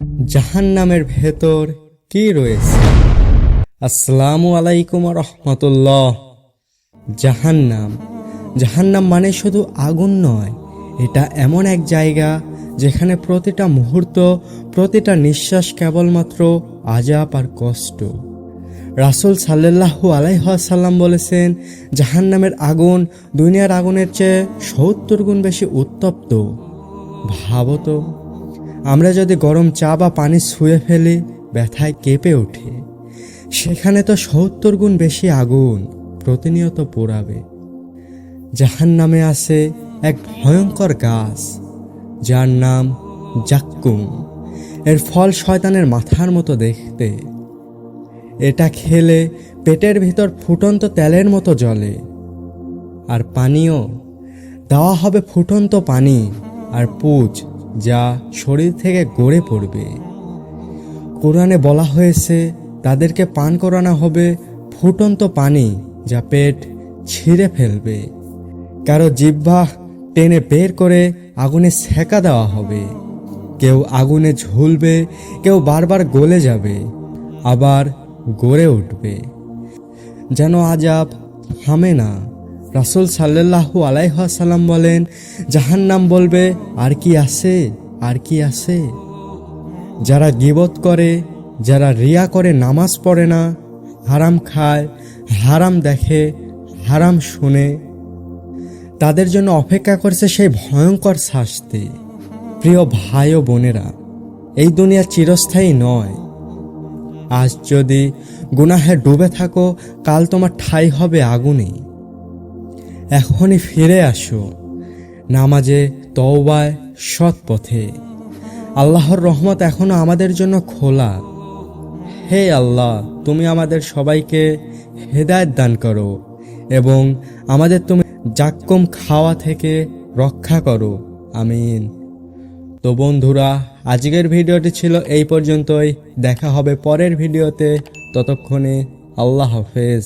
জাহান্নামের ভেতর কি রয়েছে? আসসালামু আলাইকুম রহমতুল্লাহ। জাহান্নাম। জাহান্নাম মানে শুধু আগুন নয়, এটা এমন এক জায়গা যেখানে প্রতিটা মুহূর্ত, প্রতিটা নিঃশ্বাস কেবলমাত্র আজাব আর কষ্ট। রাসুল সাল্লাহু আলাইসাল্লাম বলেছেন, জাহান্নামের আগুন দুনিয়ার আগুনের চেয়ে সত্তর গুণ বেশি উত্তপ্ত। ভাবো তো। আমরা যদি গরম চা বা পানি ছুঁয়ে ফেলি, ব্যথায় কেঁপে ওঠে। সেখানে তো সত্তর গুণ বেশি আগুন প্রতিনিয়ত পোড়াবে। জাহান নামে আছে এক ভয়ঙ্কর গাছ, যার নাম জাক্কুম। এর ফল শয়তানের মাথার মতো দেখতে। এটা খেলে পেটের ভিতর ফুটন্ত তেলের মতো জলে আর পানীয় দেওয়া হবে ফুটন্ত পানি আর পুজ যা শরীর থেকে গড়ে পড়বে। কোরআনে বলা হয়েছে, তাদেরকে পান করানো হবে ফুটন্ত পানি যা পেট ছিঁড়ে ফেলবে। কারও জিহ্বা টেনে বের করে আগুনে সেকা দেওয়া হবে। কেউ আগুনে ঝুলবে, কেউ বারবার গলে যাবে, আবার গড়ে উঠবে। যেন আজাব থামে না। রাসুল সাল্লাহু আলাইসাল্লাম বলেন জাহান নাম বলবে, আর কি আছে? আর কি আছে? যারা গিবত করে, যারা রিয়া করে নামাজ পড়ে না, হারাম খায়, হারাম দেখে, হারাম শুনে, তাদের জন্য অপেক্ষা করছে সেই ভয়ঙ্কর শাস্তি। প্রিয় ভাই ও বোনেরা, এই দুনিয়া চিরস্থায়ী নয়। আজ যদি গুনাহে ডুবে থাকো, কাল তোমার ঠাই হবে আগুনে এখনই ফিরে আসো। নামাজে তওবায় সৎ পথে। আল্লাহর রহমত এখনও আমাদের জন্য খোলা। হে আল্লাহ, তুমি আমাদের সবাইকে হেদায়ত দান করো এবং আমাদের তুমি জাক্কম খাওয়া থেকে রক্ষা করো। আমিন। তো বন্ধুরা, আজকের ভিডিওটি ছিল এই পর্যন্তই। দেখা হবে পরের ভিডিওতে। ততক্ষণে আল্লাহ হাফেজ।